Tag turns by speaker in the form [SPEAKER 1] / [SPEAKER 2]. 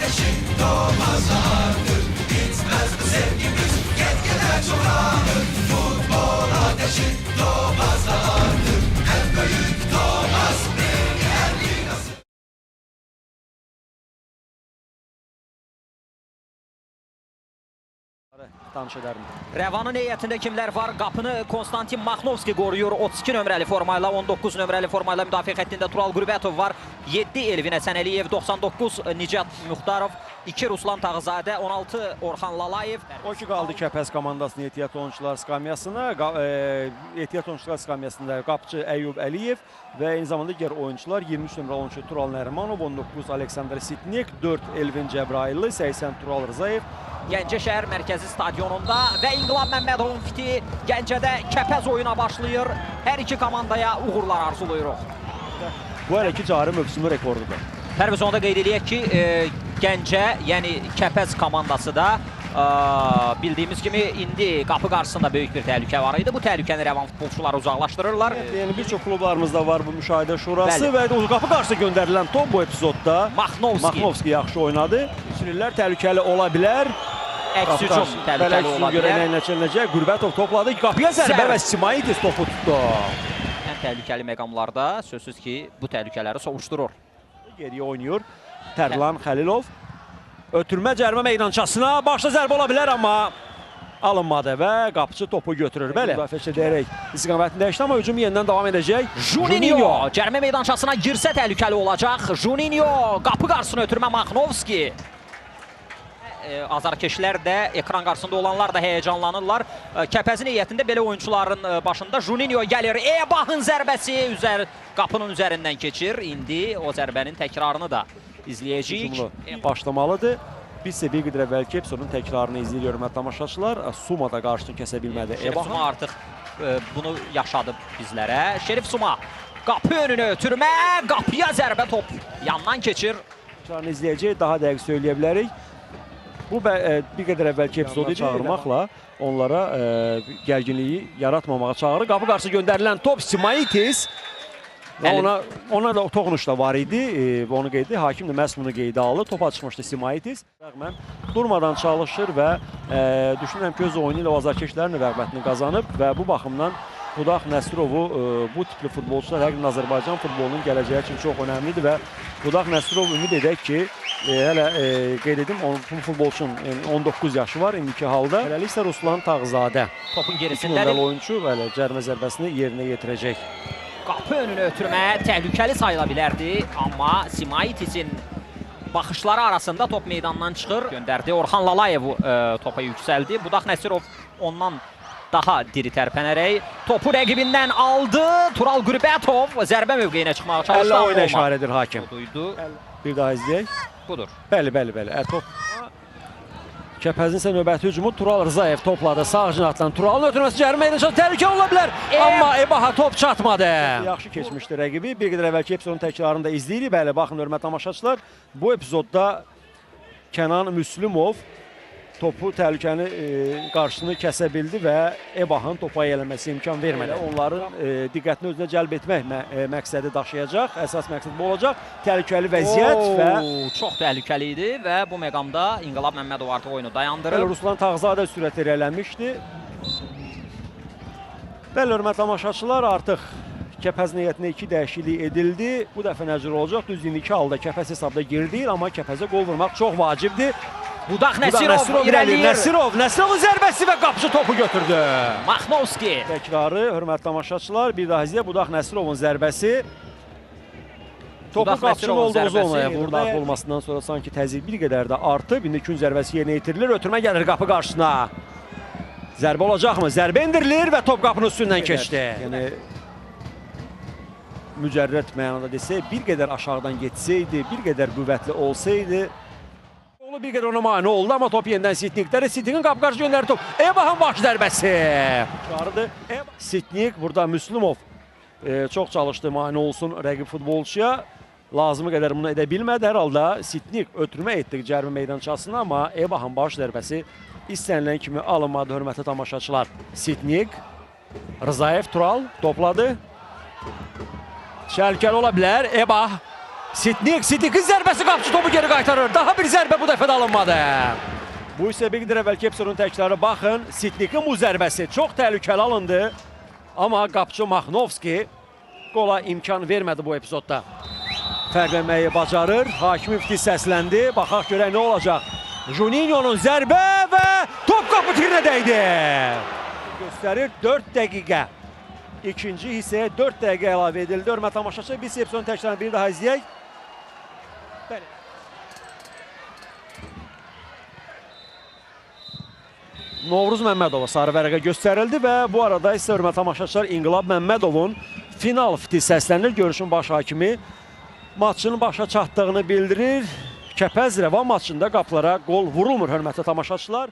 [SPEAKER 1] ateşi doğmaz bahardır Bitmez bu sevgimiz. Yetkiler çoğalır Futbol ateşi. Tanış edərim.
[SPEAKER 2] Rəvanın heyətində kimlər var? Qapını Konstantin Maxnovski qoruyur. 32 nömrəli formayla, 19 nömrəli formayla müdafiə xəttində Tural Qürbətov var. 7 Elvin Həsən Əliyev, 99 Nicat Muxtarov, 2 Ruslan Tağızadə, 16 Orxan Lalayev.
[SPEAKER 1] O ki qaldı Kəpəz komandasının ehtiyat oyunçular skamyasına. E, ehtiyat oyunçular skamyasında qapıcı Əyyub Əliyev və eyni zamanda digər oyunçular 23 nömrə oyunçu Tural Nərimanov, 19 Aleksandr Sitnik, 4 Elvin Cəbrayıllı, 80 Tural Rzayev.
[SPEAKER 2] Gəncə şəhər mərkəzi stadionunda və İnqilab Məmmədovun fiti Gəncədə kəpəz oyuna başlayır. Hər iki komandaya uğurlar arzulayırıq.
[SPEAKER 1] Bu hələ ki cari mövsümü rekordudur.
[SPEAKER 2] Pərviz onu da qeyd eləyək ki, e, Gəncə, yəni Kəpəz komandası da e, bildiyimiz kimi indi qapı qarşısında böyük bir təhlükə var idi. Bu təhlükəni Rəvan futbolçuları uzaqlaşdırırlar.
[SPEAKER 1] Yəni bir çox klublarımızda var bu müşahidə şurası
[SPEAKER 2] Bəli.
[SPEAKER 1] və qapı qarşısında göndərilən top bu epizodda
[SPEAKER 2] Maxnovski
[SPEAKER 1] Maxnovski yaxşı oynadı. Keçirirlər, təhlükəli ola bilər.
[SPEAKER 2] əks hücum təhlükəli ola
[SPEAKER 1] görə
[SPEAKER 2] bilər.
[SPEAKER 1] nə nəticələnəcək? Qürbətov topladı, qapıya Zərbə. və Simaidis topu tutdu.
[SPEAKER 2] Ən təhlükəli məqamlarda sözsüz ki, bu təhlükələri sovuşdurur.
[SPEAKER 1] Geriyə oynayır. Tərlan Xəlilov. Ötürmə cərmə meydançasına başda zərbə ola bilər amma alınmadı və qapıçı topu götürür. Bəli. Müdafiəçi deyərək istiqamətini dəyişdi amma hücum yenidən davam edəcək.
[SPEAKER 2] Juninho cərmə meydançasına girsə təhlükəli olacaq. Juninho qapı qarşısına ötürmə Maxnovski. E, Azarkeşlər də ekran qarşısında olanlar da həyəcanlanırlar. E, Kəpəzin heyətində belə oyunçuların e, başında Juninho gəlir. Ebahın zərbəsi üzər qapının üzərindən keçir. İndi o zərbənin təkrarını da izləyəcəyik.
[SPEAKER 1] Hücumlu başlamalıdır. Biz isə bir qədər əvvəlki episodun təkrarını izləyir hörmətli tamaşaçılar. Suma da qarşısını kəsə bilmədi.
[SPEAKER 2] Şerif
[SPEAKER 1] Ebaha
[SPEAKER 2] Suma artıq e, bunu yaşadıb bizlərə. Şerif Suma qapı önünə ötürmə, qapıya zərbə top yandan keçir.
[SPEAKER 1] Təkrarını izləyəcək, daha dəqiq söyləyə bilərik. Bu e, bir qədər əvvəlki epizodu çağırmaqla onlara e, gərginliyi yaratmamağa çağırır. Qapı qarşı göndərilən top Simaitis və
[SPEAKER 2] Əli-
[SPEAKER 1] ona ona da toxunuş da var idi. E, onu qeyd etdi. Hakim də məhz bunu qeydə aldı. Topa çıxmışdı Simaitis. Rəğmən durmadan çalışır və e, düşünürəm ki, öz oyunu ilə o azarkeşlərin rəğbətini qazanıb və bu baxımdan Budaq Nəsrovu e, bu tipli futbolçular həqiqətən Azərbaycan futbolunun gələcəyi üçün çox önəmlidir və Budaq Nəsrov ümid edək ki, e, hələ e, qeyd edim, on, bu futbolçunun yəni 19 yaşı var indiki halda. Hələlik isə Ruslan Tağzadə.
[SPEAKER 2] Topun
[SPEAKER 1] 2
[SPEAKER 2] gerisindədir.
[SPEAKER 1] oyunçu hələ cərimə zərbəsini yerinə yetirəcək.
[SPEAKER 2] Qapı önünə ötürmə təhlükəli sayıla bilərdi, amma Simaitis'in baxışları arasında top meydandan çıxır. Göndərdi Orxan Lalayev e, topa yüksəldi. Budaq Nəsirov ondan daha diri tərpənərək topu rəqibindən aldı. Tural Qürbətov zərbə mövqeyinə çıxmağa çalışdı.
[SPEAKER 1] Əllə oyuna işarədir hakim.
[SPEAKER 2] Duydu.
[SPEAKER 1] Bir daha izləyək.
[SPEAKER 2] Budur.
[SPEAKER 1] Bəli, bəli, bəli. Ə, top Kəpəzin isə növbəti hücumu Tural Rzayev topladı. Sağ cinatdan Turalın ötürməsi cərimə meydançasına təhlükə ola bilər.
[SPEAKER 2] Ev-
[SPEAKER 1] Amma Ebaha top çatmadı. Yaxşı keçmişdi rəqibi. Bir qədər əvvəlki epizodun təkrarını da izləyirik. Bəli, baxın hörmətli tamaşaçılar. Bu epizodda Kənan Müslümov topu təhlükəni e, qarşısını kəsə bildi və Ebahın topa yələməsi imkan vermədi. Onların e, diqqətini özünə cəlb etmək mə e, məqsədi daşıyacaq. Əsas məqsəd bu olacaq. Təhlükəli vəziyyət
[SPEAKER 2] Oo,
[SPEAKER 1] və
[SPEAKER 2] çox təhlükəli idi və bu məqamda İnqilab Məmmədov artıq oyunu dayandırır.
[SPEAKER 1] Bəli, Ruslan Tağzadə sürət irəliləmişdi. Bəli, hörmətli tamaşaçılar, artıq Kəpəz niyyətinə 2 dəyişiklik edildi. Bu dəfə nəcür olacaq. Düz indiki halda Kəpəz hesabda geri deyil, amma Kəpəzə qol vurmaq çox vacibdir.
[SPEAKER 2] Budaq
[SPEAKER 1] Bu da
[SPEAKER 2] Nəsirov
[SPEAKER 1] irəliləyir. Nəsirov, Nəsirovun zərbəsi və qapıcı topu götürdü.
[SPEAKER 2] Maxnovski.
[SPEAKER 1] Təkrarı, hörmətli tamaşaçılar, bir daha izləyə Budaq Nəsirovun zərbəsi. Topu
[SPEAKER 2] Budaq
[SPEAKER 1] qapıcının
[SPEAKER 2] Nəsirovun
[SPEAKER 1] olduğu zonaya vurdu.
[SPEAKER 2] burada-
[SPEAKER 1] Daxil olmasından sonra sanki təzyiq bir qədər də artıb. İndi gün zərbəsi yerinə yetirilir. Ötürmə gəlir qapı qarşısına. Zərbə olacaqmı? Zərbə endirilir və top qapının üstündən keçdi. Yəni mücərrəd mənada desək, bir qədər aşağıdan getsəydi, bir qədər qüvvətli olsaydı, Oğlu bir qədər ona mane oldu, amma top yenidən Sitniklərə. Sitnikin qapı qarşı göndərdi top. Ebahın baş zərbəsi. Çağırdı. Sitnik burada Müslümov e, çox çalışdı mane olsun rəqib futbolçuya. Lazımı qədər bunu edə bilmədi. Hər halda Sitnik ötürmə etdi cərmə meydançasına, amma Ebahın baş zərbəsi istənilən kimi alınmadı hörmətli tamaşaçılar. Sitnik Rzayev Tural topladı. Şərkəli ola bilər. Ebah Sitnik, Sitnikin zərbəsi qapçı topu geri qaytarır. Daha bir zərbə bu dəfə də alınmadı. Bu isə bir qədər əvvəlki episodun təkləri baxın. Sitnikin bu zərbəsi çox təhlükəli alındı. Amma qapçı Maxnovski qola imkan vermədi bu epizodda. Fərqləməyi bacarır. Hakim İfti səsləndi. Baxaq görək nə olacaq. Juninho'nun zərbə və top qapı tirinə dəydi. Göstərir 4 dəqiqə. İkinci hissəyə 4 dəqiqə əlavə edildi. Hörmət tamaşaçı, biz episodun təklərini bir daha izləyək. Bəli. Novruz Məmmədova sarı vərəqə göstərildi və bu arada isə hörmət tamaşaçılar İnqilab Məmmədovun final fiti səslənir. Görüşün baş hakimi maçın başa çatdığını bildirir. Kəpəz Rəvan maçında qapılara qol vurulmur hörmətli tamaşaçılar.